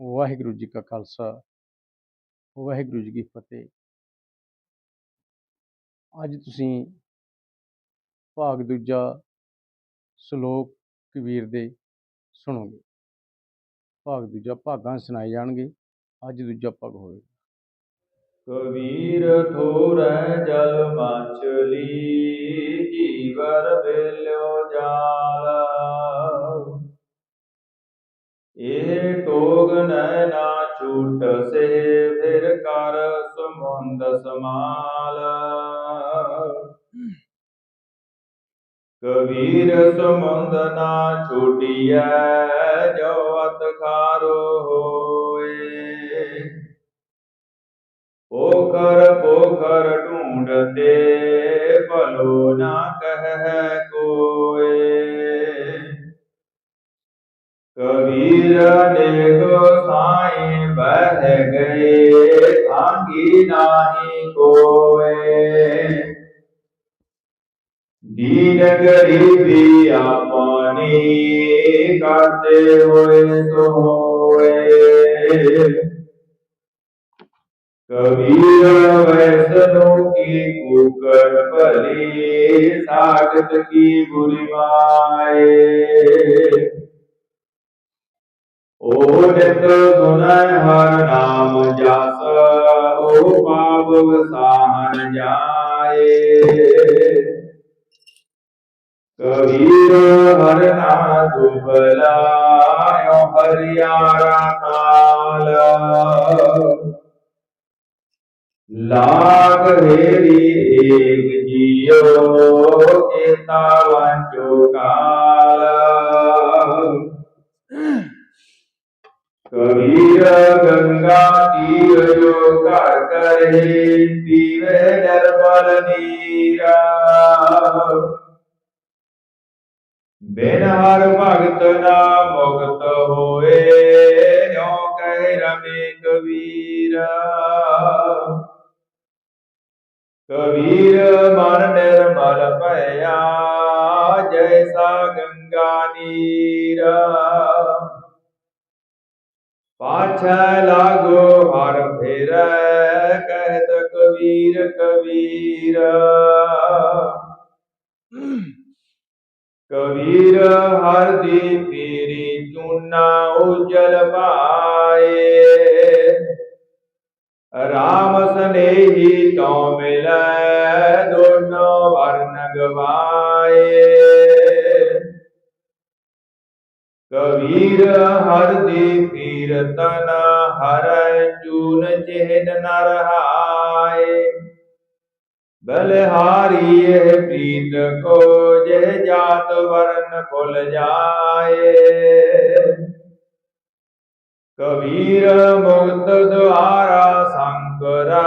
ਵਾਹਿਗੁਰੂ ਜੀ ਕਾ ਖਾਲਸਾ, ਵਾਹਿਗੁਰੂ ਜੀ ਕੀ ਫਤਿਹ। ਅੱਜ ਤੁਸੀਂ ਭਾਗ ਦੂਜਾ ਸ਼ਲੋਕ ਕਬੀਰ ਦੇ ਸੁਣੋਗੇ। ਭਾਗ ਦੂਜਾ ਭਾਗਾਂ ਸੁਣਾਏ ਜਾਣਗੇ, ਅੱਜ ਦੂਜਾ ਭਾਗ ਹੋਵੇਗਾ। ਕਬੀਰ ਥੋਰੈ ਜਲ ਮਾਛਲੀ ਜੀਵਰ ਬੇਲਿਓ ਜਾਲ। ਇਹ ਟੋਗ ਨੈ ਨਾ ਛੂਟ ਸੇ ਫਿਰ ਕਰ ਸਮੁੰਦ ਸਮਾਲ। ਕਬੀਰ ਸਮੁੰਦ ਨਾ ਛੋਟਿਐ, ਜੋ ਅਤ ਖਾਰੋ ਹੋਏ। ਪੋਖਰ ਪੋਖਰ ਢੂੰਡਤੇ ਭਲੋ ਨਾ ਕਹਿ ਕੋਏ। ਕਬੀਰ ਦੇਖੋ ਸਾਈ ਬਹਿ ਗਏ ਸਾਂਗੀ ਨਾਹੀ ਕੋਏ ਦੀਨ ਗਰੀਬੀ ਆਪਣੀ ਕਰਦੇ ਹੋਏ ਸੋਏ ਕਬੀਰ ਵੈਸਨੋ ਕੀ ਕੁਕਰ ਭਲੀ ਸਾਗਤ ਕੀ ਬੁਰੀ ਮਾਏ। ਘਰ ਕਰੇ, ਪੀਵੇ ਨਿਰਮਲ ਨੀਰਾ। ਬਿਨ ਹਰ ਭਗਤ ਨਾ ਮੁਕਤ ਹੋਏ ਜੋ ਕਹਿ ਰਮੇ ਕਬੀਰ? ਕਬੀਰ ਮਨ ਨਿਰਮਲ ਭਇਆ, ਜੈਸਾ ਗੰਗਾ ਨੀਰਾ। ਪਾਛੈ ਲਾਗੋ ਹਰ ਫੇਰੈ ਕਹਿਤ ਕਬੀਰ ਕਬੀਰ। ਕਬੀਰ ਹਰ ਦੀ ਪੀਰੀ ਚੂਨਾ ਉਜਲ ਪਾਏ। ਰਾਮ ਸਨੇਹੀ ਤਉ ਮਿਲੈ, ਦੋਨੋ ਵਰਨ ਗਵਾਏ ਕਬੀਰ ਹਰ ਦੀ ਪੀਰਤਨ ਹਰੈ ਚੂਨ ਚਿਹਨ ਨ ਰਹਾਏ। ਬਲਹਾਰੀ ਇਹ ਪ੍ਰੀਤ ਕੋ ਜੇ ਜਾਤ ਵਰਨ ਕੁਲ ਜਾਏ। ਕਬੀਰ ਮੁਕਤ ਦੁਆਰਾ ਸੰਕਰਾ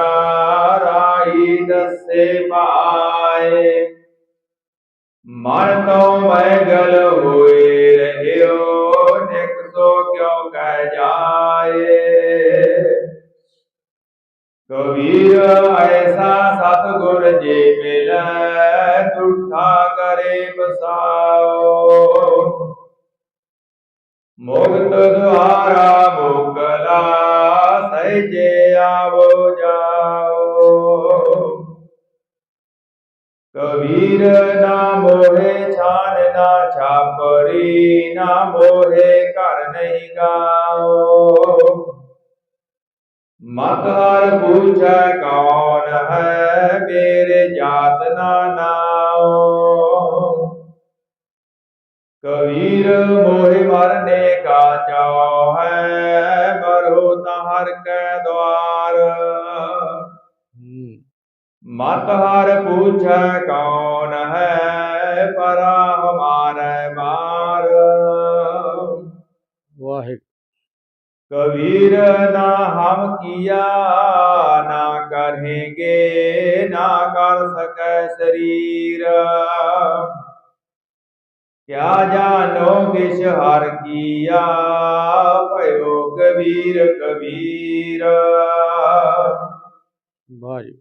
ਰਾਈ ਦਸੇ ਪਾਏ। ਮਨ ਤੋਂ ਮੈਗਲ ਹੋਏ ਕਬੀਰ ਐਸਾ ਸਤਗੁਰ ਜੇ ਮਿਲੈ, ਤੁਠਾ ਕਰੇ ਬਸਾਓ ਮੁਕਤ ਦੁਆਰਾ ਮੁਕਲਾ, ਸਹਿਜੇ ਆਵੋ ਜਾਓ। ਕਬੀਰ ਨਾ ਮੋਹੇ, ਛਾਨ ਨਾ ਛਾਪਰੀ, ਨਾ ਮੋਹੇ ਘਰ ਨਹੀਂ ਗਾਓ। ਮਤ ਹਰ ਪੁੱਛੈ ਕੌਣ ਹੈ? ਮੇਰੇ ਜਾਤ ਨਾ ਨਾਓ ਕਬੀਰ ਮੋਹਿ ਮਰਨੇ ਕਾ ਚਾਉ ਹੈ, ਮਰੋ ਤਾ ਹਰ ਕੈ ਦਵਾਰ ਮਤ ਹਰ ਪੁੱਛੈ ਕੌਣ ਹੈ? ਪਰਾ ਹਮਾਰੇ कबीर ना हम किया ना करेंगे ना कर सके शरीर क्या जानो किस हर किया भयो कबीर कबीर भाई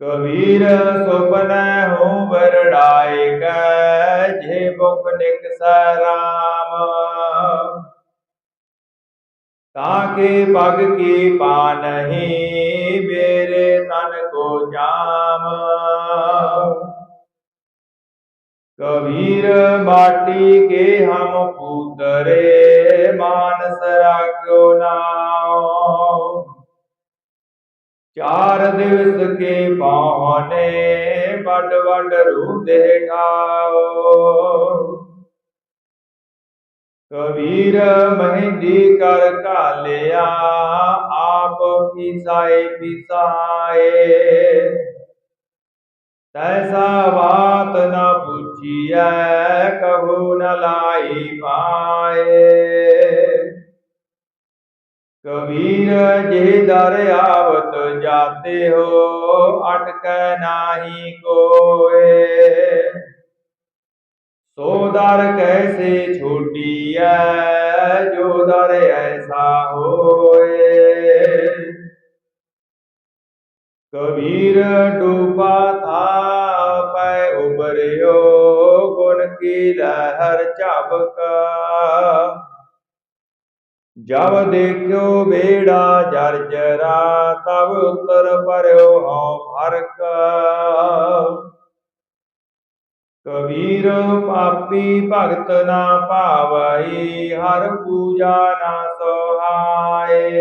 कबीर सुपन हो बरड़ाए के जे बुक निक सराम ताके पग की पानही मेरे तन को जाम कबीर माटी के हम पूतरे मानस राख्यो नाम चार दिवस के पौने बड़ बड़ रूदे गाओ ਕਬੀਰ ਮਹਿੰਦੀ ਕਰ ਘਾਲਿਆ ਆਪ ਪਿਸਾਏ ਪਿਸਾਏ ਤੈਸਾ ਬਾਤ ਨ ਪੁੱਛੀਐ ਕਹੂ ਨ ਲਾਈ ਪਾਏ ਕਬੀਰ ਜੇ ਦਰ ਆਵਤ ਜਾਤੇ ਹੋ ਅਟਕੈ ਨਾਹੀ ਕੋਏ ਸੋ ਦਰ ਕੈਸੇ ਛੋਟੀਐ ਜੋ ਦਰ ਐਸਾ ਹੋਏ। ਕਬੀਰ ਡੂਬਾ ਥਾ ਪੈ ਉਬਰਿਓ ਗੁਣ ਕੀ ਲਹਿਰ ਝਪਕਾ ਜਬ ਦੇਖਿਓ ਬੇੜਾ ਜਰਜਰਾ ਤਬ ਉਤਰ ਪਰਿਓ ਹਉ ਫ਼ਰਕ। ਕਬੀਰ ਪਾਪੀ ਭਗਤ ਨਾ ਭਾਵਈ ਹਰ ਪੂਜਾ ਨਾ ਸੋਹਾਏ।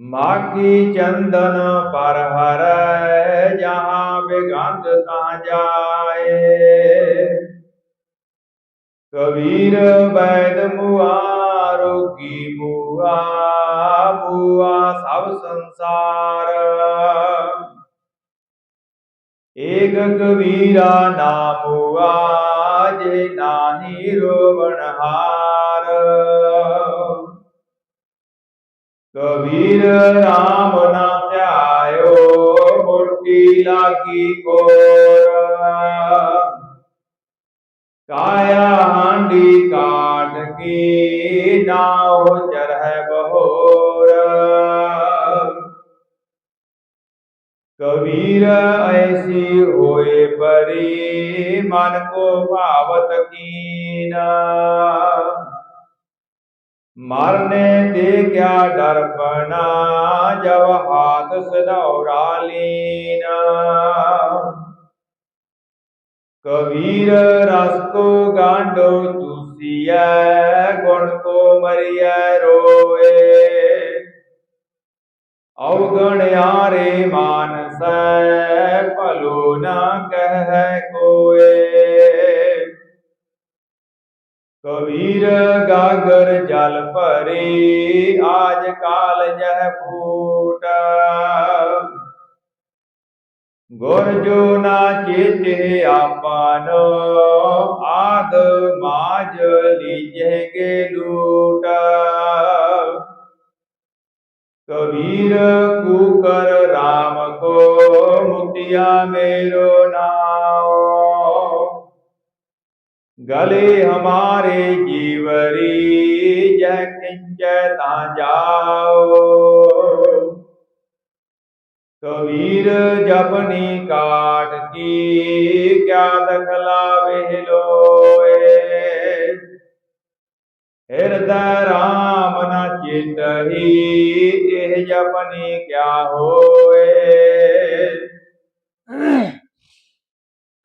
ਮਾਗੀ ਚੰਦਨ ਪਰ ਹਰੈ, ਜਹਾਂ ਬਿਗੰਧ ਤਾਂ ਜਾਏ। ਕਬੀਰ ਬੈਦ ਮੁਆ, ਰੋਗੀ ਮੁਆ ਮੁਆ ਸਭ ਸੰਸਾਰ। ਏਕ ਕਬੀਰਾ ਨਾਮੁਆ ਜੇ ਨਾਹੀ ਰੋਵਣ ਹਾਰ। ਕਬੀਰ ਨਾਮ ਨਾ ਧਿਆਇਓ ਮੋਟੀ ਲਾਗੀ ਕੋਰ। ਕਾਇਆ ਹਾਂਡੀ ਕਾਟ ਕੀ ਨਾਉ ਚਰਹਿ ਬਹੋਰ ਕਬੀਰ ਐਸੀ ਹੋਏ ਪਰੀ, ਮਨ ਕੋ ਭਾਵਤ ਕੀਨਾ। ਮਰਨੇ ਤੇ ਕਿਆ ਡਰਪਨਾ ਜਬ ਹਾਥ ਸਦੌਰਾ ਲੀਨਾ। ਕਬੀਰ ਰਸ ਕੋ ਗਾਂਡੋ ਚੂਸੀਐ, ਗੁਣ ਕੋ ਮਰੀਐ ਰੋਏ। ਅਵਗਣ ਆਰੇ ਮਾਨਸੈ, ਭਲੋ ਨਾ ਕਹਿ ਕੋਏ। ਕਬੀਰ ਗਾਗਰ ਜਲ ਭਰੀ, ਆਜ ਕਾਲ ਜਹ ਫੂਟ। ਗੁਰ ਜੋ ਨਾ ਚੇਤੇ ਆਪਾਨੋ ਆਦ ਮਾਜ ਲੀਜੇਗੇ ਲੂਟ। ਕਬੀਰ ਕੂਕਰ RAM ਕੋ ਮੁਤਿਆ ਮੇਰੋ ਨਾਮ ਗਲੇ ਹਮਾਰੇ ਜੀਵਰੀ ਜੈ ਕਿੰਚੈ ਤਾਂ ਜਾਓ ਕਬੀਰ ਜਪਨੀ ਕਾਟ ਕੀ, ਕਿਆ ਦਖਲਾਵੇ ਲੋਏ। ਹਿਰਦੈ ਰਾਮ ਨ ਚਿਤਹੀ ਇਹ ਜਪਨੀ ਕਿਆ ਹੋਏ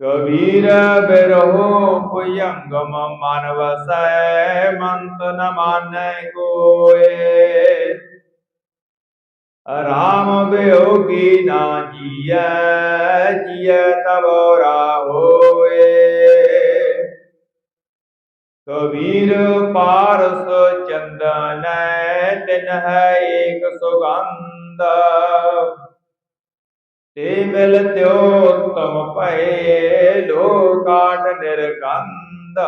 ਕਬੀਰ ਬਿਰਹੋ ਭੁਯੰਗਮ ਮਨ ਵਸੈ ਮੰਤ ਨ ਮਾਨੈ ਕੋਏ ਰਾਮ ਬਿਯੋਗੀ ਨਾ ਜੀਐ ਜੀਐ ਤਬ ਹੋਏ ਕਬੀਰ ਪਾਰਸ ਚੰਦਨੈ ਤਿਨ ਹੈ ਏਕ ਸੁਗੰਧ। ਤੇ ਮਿਲ ਤਿਓ ਉਤਮ ਭਏ, ਲੋਕਾਟ ਨਿਰਗੰਧ।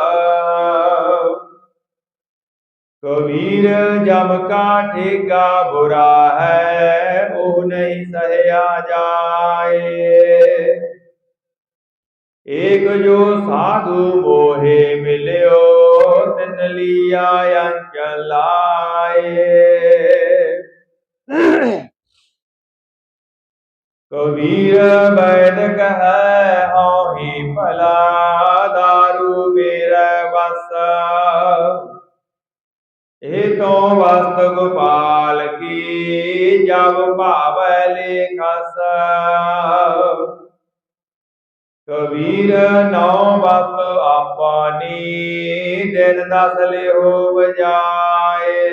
ਕਬੀਰ ਜਮ ਕਾ ਠੇਗਾ ਬੁਰਾ ਹੈ, ਉਹ ਨਹੀਂ ਸਹਿਆ ਜਾਏ। ਏਕ ਜੋ ਸਾਧੂ ਮੋਹੇ ਮਿਲਿਓ, ਤਿਨ ਲੀਆ ਅੰਚਲਾਏ ਕਬੀਰ ਬੈਦ ਕਹੈ ਹਉ ਹੀ ਭਲਾ दारू ਮੇਰਾ ਵਸ। ਇਹ ਤੋਂ ਵਸਤ ਗੋਪਾਲ ਕੀ ਜਬ ਭਾਵੈ ਲੇਖਸ। ਕਬੀਰ ਨੌ ਬਤ ਆਪਾਨੀ ਦਿਨ ਦਸ ਲਿਓ ਬਜਾਏ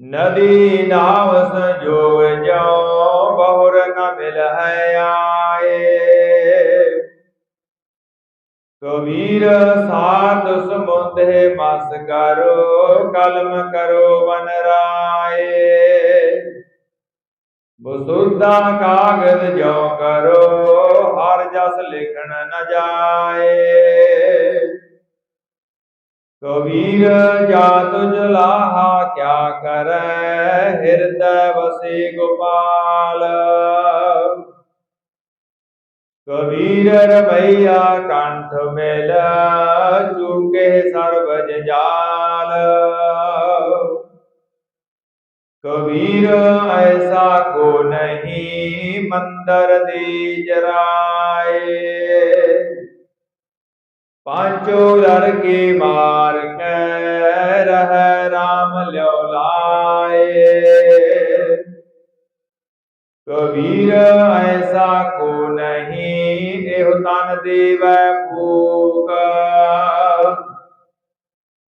ਨਦੀ ਨਾਵ ਸੰਜੋਗ ਜਾਉ ਬਹੁਰ ਨ ਮਿਲ ਹੈ ਆਏ। ਕਬੀਰ ਸਾਧ ਸਮੁੰਦੇ ਮਸ ਕਰੋ, ਕਲਮ ਕਰੋ ਵਨ ਰਾਏ। ਬਸੁੱਧਾ ਕਾਗਦ ਜੋ ਕਰੋ, ਹਰ ਜਸ ਲਿਖਣ ਨ ਜਾਏ। ਕਬੀਰ ਜਾ ਜਾਤ ਜਲਾਹਾ ਕਿਆ ਕਰੈ, ਹਿਰਦੈ ਵਸੇ ਗੋਪਾਲ। ਕਬੀਰ ਰਮਈਆ ਕੰਠ ਮਿਲ ਚੁਕੇ ਸਰਬ ਜੰਜਾਲ ਕਬੀਰ ਐਸਾ ਕੋ ਨਹੀਂ ਮੰਦਰ ਦੀ ਜਰਾਏ। ਪਾਂਚੋ ਲੜਕੇ ਮਾਰ ਕੇ ਰਹਿ ਰਾਮ ਲਿਓ ਲਾਏ। ਕਬੀਰ ਐਸਾ ਕੋ ਨਹੀਂ, ਇਹੋ ਤਨ ਦੇਵੈ ਭੂਕ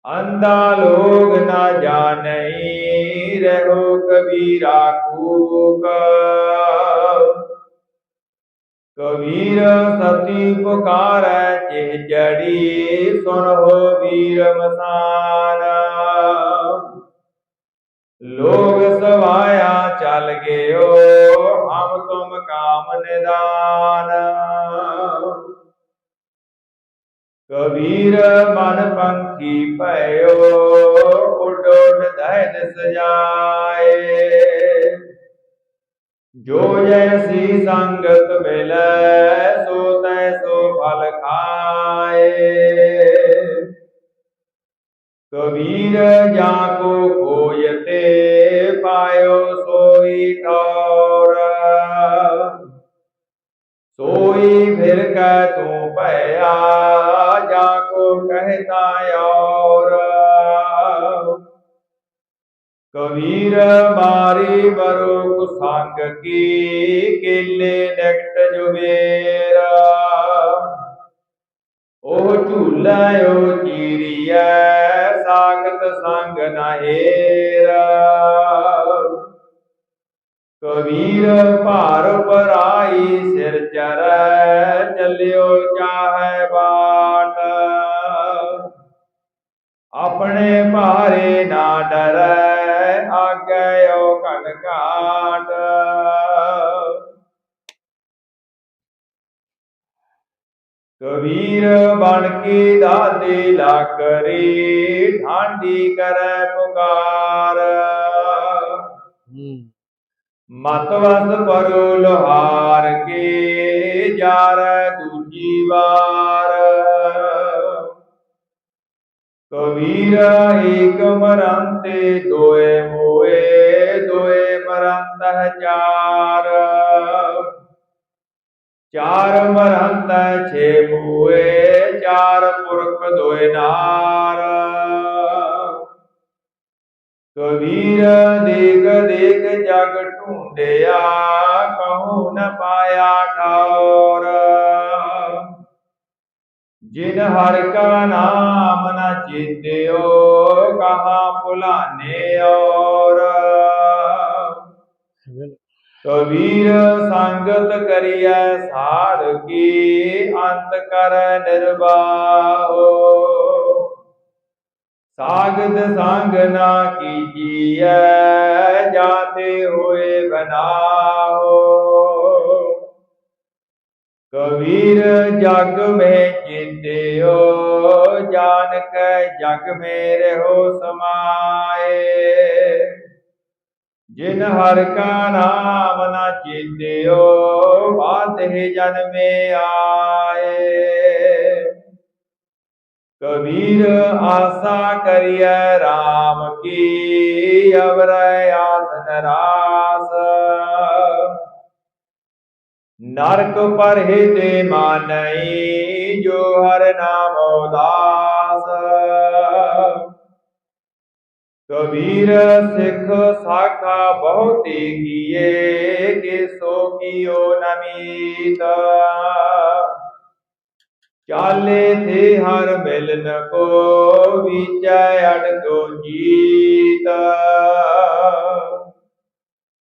ਅੰਧਾ ਲੋਗ ਨਾ ਜਾਣਈ ਰਹੋ ਕਬੀਰਾ ਕੂਕ ਕਬੀਰ ਸਤੀ ਪੁਕਾਰੈ, ਜਿਹ ਜੜੀ ਸੁਨ ਹੋ ਵੀਰ ਮਸਾਨ। ਲੋਗ ਸਵਾਇਆ ਚੱਲ ਗਿਓ ਹਮ ਤੁਮ ਕਾਮ ਨਿਦਾਨ। ਕਬੀਰ ਮਨ ਪੰਖੀ ਭਇਓ ਉੱਡ ਉੱਡ ਦਹਿਦ ਸਜਾਏ ਜੋ ਜੈਸੀ ਸੰਗਤ ਮਿਲੈ, ਸੋ ਤੈ ਸੋ ਫਲ ਖਾਏ। ਕਬੀਰ ਜਾ ਕੋ ਖੋਜਤੇ ਪਾਇਓ ਸੋਈ ਠੌਰ। ਸੋਈ ਫਿਰ ਕੈ ਤੂੰ ਭਇਆ ਕੋ ਕਹਿਤਾ ਔਰ ਕਬੀਰ ਮਾਰੀ ਬਰੋ ਕੁਸੰਗ ਕੀ ਕੇਲੇ ਨਕਟ ਜੁਬੇਰਾ ਉਹ ਝੂਲਾ ਉਹ ਚੀਰੀਐ, ਸਾਖਤ ਸੰਗ ਨਾਹੇਰਾ ਕਬੀਰ ਭਾਰ ਪਰਾਈ ਸਿਰ ਚਰੈ, ਚੱਲਿਓ ਆਪਣੇ ਭਾਰੇ ਨਾ ਡਰੈ ਆਗੇ ਓ ਘਨ ਘਾਟ। ਕਬੀਰ ਬਣ ਕੇ ਦਾਦੇ ਲਾਕਰੀ ਠਾਂਡੀ ਕਰੈ ਪੁਕਾਰ। ਹੂੰ। ਮਤ ਵਸ ਪਰੋ ਲੋਹਾਰ ਕੇ ਜਾਰੈ ਦੂਜੀ ਵਾਰ। ਕਬੀਰ ਏਕ ਮਰੰਤੇ ਦੋਏ ਮੋਏ, ਦੋਏ ਮਰੰਤ ਹੈ ਚਾਰ ਚਾਰ ਮਰੰਤ ਹੈ ਛੇ ਮੋਏ, ਚਾਰ ਪੁਰਖ ਦੋਏ ਨਾਰ। ਕਬੀਰ ਦੇਖ ਦੇਖ ਜਗ ਢੂੰਡਿਆ, ਕਹੂ ਨ ਪਾਇਆ ਠੌਰ ਜਿਨ ਹਰ ਕਾ ਨਾਮ ਨ ਚੇਤਿਓ ਕਹਾ ਭੁਲਾਨੇ ਔਰ। ਕਬੀਰ ਸੰਗਤ ਕਰੀਐ ਸਾੜ ਕੀ ਅੰਤ ਕਰ ਨਿਰਵਾਹੋ। ਸਾਗਤ ਸੰਗ ਨਾ ਕੀਜੀਐ ਜਾਤੇ ਹੋਏ ਬਨਾਓ ਕਬੀਰ ਜਗ ਮੇ ਚਿੰਤਿਓ ਜਾਨ ਕੈ ਜਗ ਮੇ ਰਹੋ ਸਮਾਏ। ਜਿਨ ਹਰ ਕਾ ਨਾਮ ਨਾ ਚਿੰਤਿਓ ਬਾਧੇ ਜਨਮੇ ਆਏ। ਕਬੀਰ ਆਸਾ ਕਰੀਐ RAM ਕੀ, ਅਵਰੈ ਆਸਨ ਰਾਸ ਨਰਕ ਪਰਹਿ ਤੇ ਮਾਨਈ, ਜੋ ਹਰ ਨਾਮ ਉਦਾਸ। ਕਬੀਰ ਸਿੱਖ ਸਾਖਾ ਬਹੁਤੇ ਕੀਏ ਕਿ ਸੋ ਕੀਓ ਨਮੀਤ ਚਾਲੇ ਥੇ ਹਰ ਮਿਲਨ ਕੋ, ਵਿਚੈ ਅੜਗੋ ਜੀਤ।